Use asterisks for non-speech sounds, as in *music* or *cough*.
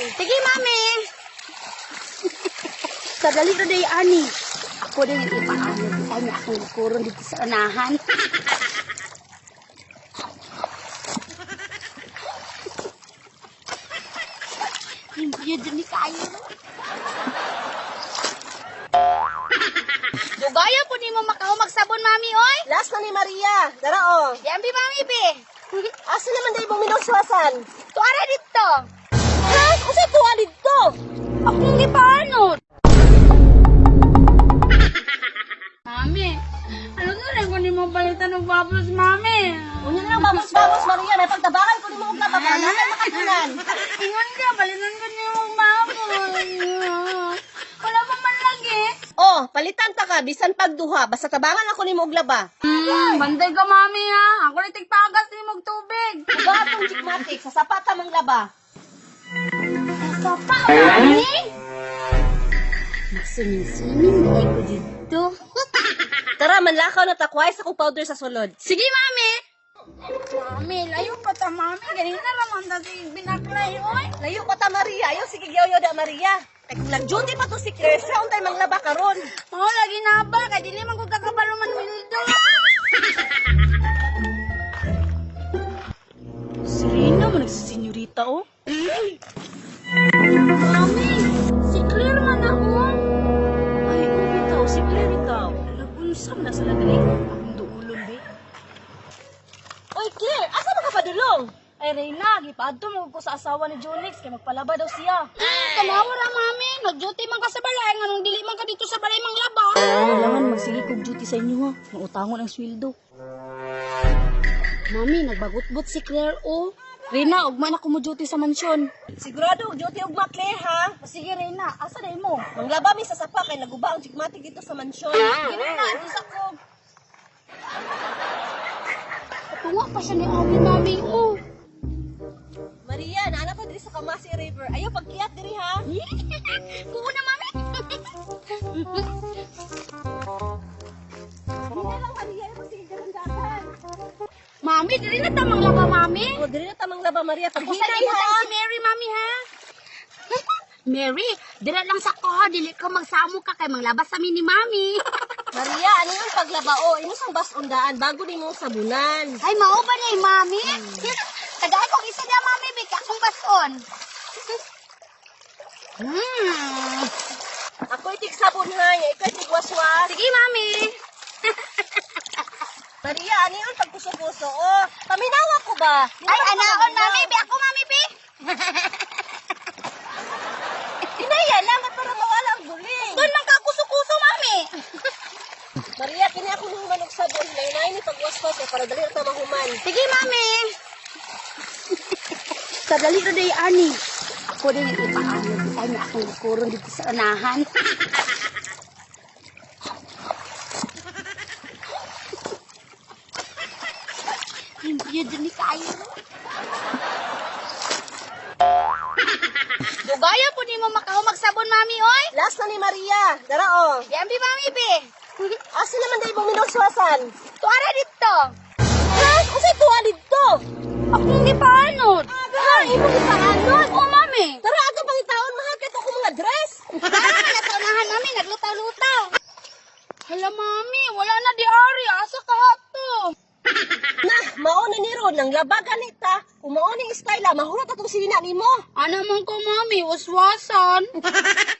Sige, mami. *laughs* Sadali na day, ani. Ako din yung ipaano. Kita niya akong kuron dito sa anahan. Hindi yun ni kayo. *laughs* Dugaya po ni mo makaw magsabon, mami, oy. Last na ni Maria. Dara o. Yambi, mami, be. *laughs* Asa naman dahil mong minuswasan? Tuara dito. Ha? Kasi tuwa dito. Akong gipaanot. *laughs* Mami, ano na rin kung mo palitan ng bubbles, mami? Unya na lang babos-babos, Maria. May pagtabakan ko ni mo kung kapag Nasa makatunan. *laughs* Ingon ka, palitan ko niyo yung bubbles. Wala pa man lagi. Oh, palitan ta ka. Bisan pagduha. Basta tabangan ako ni mo laba. Hmm, bantay ka, mami, ha? Ako na tigpagas ni mong tubig. Atong jigmatic. Sa sapat ta mang laba. Sa pa, mami? Magsining-sining ay ko dito. Tara, manlakaw na takway sa powder sa sulod. Sige, mami. Mami, layo pa ta, mami. Ganyan na naman dati binaklay, oy. Layo pa ta, Maria. Ayaw, sige, yoyo da, Maria. Kay kung nag-duty pa to si Claire, sa untay mang laba karon. Mao lagi na ba kay dili man ko kakabalo man wildo. *laughs* Serena mo nagsisenyorita, oh. Mami, si Claire man ako. Ay, oh, bitaw. Si Claire ikaw. Nagunsam na sa lagaling. Ang duulon, be. Oy, Claire, asa mo ka padulong? Ay, Reyna, gipaadto mo ko sa asawa ni Jonix kay magpalaba daw siya. Tanawa ra, mami. Nag-duty man ka sa balay. Nganong dili man ka dito sa balay mang laba. Kailangan magsige kog duty sa inyo, ha. Mautangon ang sweldo. Mami, nagbagot-bot si Claire, oh. Reyna, ugman ako mo duty sa mansyon. Sigurado, duty og Claire, ha? Sige, Reyna, asa day mo? Ang laba mi sa sapa kay naguba ang jigmatic dito sa mansyon. Sige, Reyna, isa ko. Tunga pa siya ni Abi, mami, oh. Maria, naana pa diri sa Kamasi River. Ayaw pagkiyat diri, ha? *laughs* Kuha na, mami. Hindi lang, Maria. Dagan mami, dili na tamang laba, mami. O, diri na tamang laba, Maria. Paghinay, mo ha? si Mary, mami, ha? *laughs* Mary, dira lang sa ko, dili ka magsamo ka kay manglabas sa ni mami. *laughs* Maria, ano yung paglaba? O, ino sang bas undaan bago ni mong sabunan. Ay, mao ba niya, mami? Tagay kong isa niya, mami, bika akong bason. Hmm. Ako itig sabon, ha? Ikaw itig waswas. Sige, mami. Maria, ano yung pagpuso-puso? O, paminawa ko ba? Ay, anaon, mami. Bi ako, mami, bi. Inaya lang, at para mawala ang buling. Doon man ka kuso-kuso, mami. Maria, kini ako nung manok sabon. Nainay ni pagwaswas, eh, para dali na mahuman. Sige, mami. Sadali na day, ani. Ako din yung ipaano. Niya akong kuron dito sa anahan. Hindi yun ni kayo. Dugaya po ni mo makaw magsabon, mami, oy. Last na ni Maria. Dara, o. Yambi, mami, be. *laughs* Asa naman dahil mong minuswasan? Tuara dito. Ha? Kasi tuwa dito. Akong gipaanot. Ha? Imo ipaanon. Oh, mami. Tara, ato pang itaon, mahal kito ko mga dress. Para ka na *laughs* tunahan, mami. Naglutaw-lutaw. Hala, mami. Wala na di ari. Asa ka to? Na, mauna ni Ron, nang labag ganita. Kung mauna yung style, ah, mahulot atong sinina ni mo. Ano man ko, mami? Waswasan. *laughs*